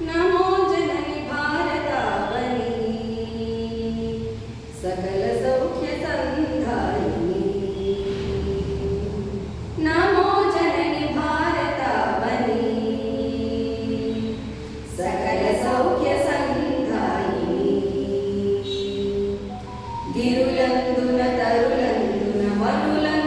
నమో జనని భారతావని సకల సౌఖ్య సంధాయిని నమో జనని భారతావని సకల సౌఖ్య సంధాయిని గిరులందున తరులందున వనులందున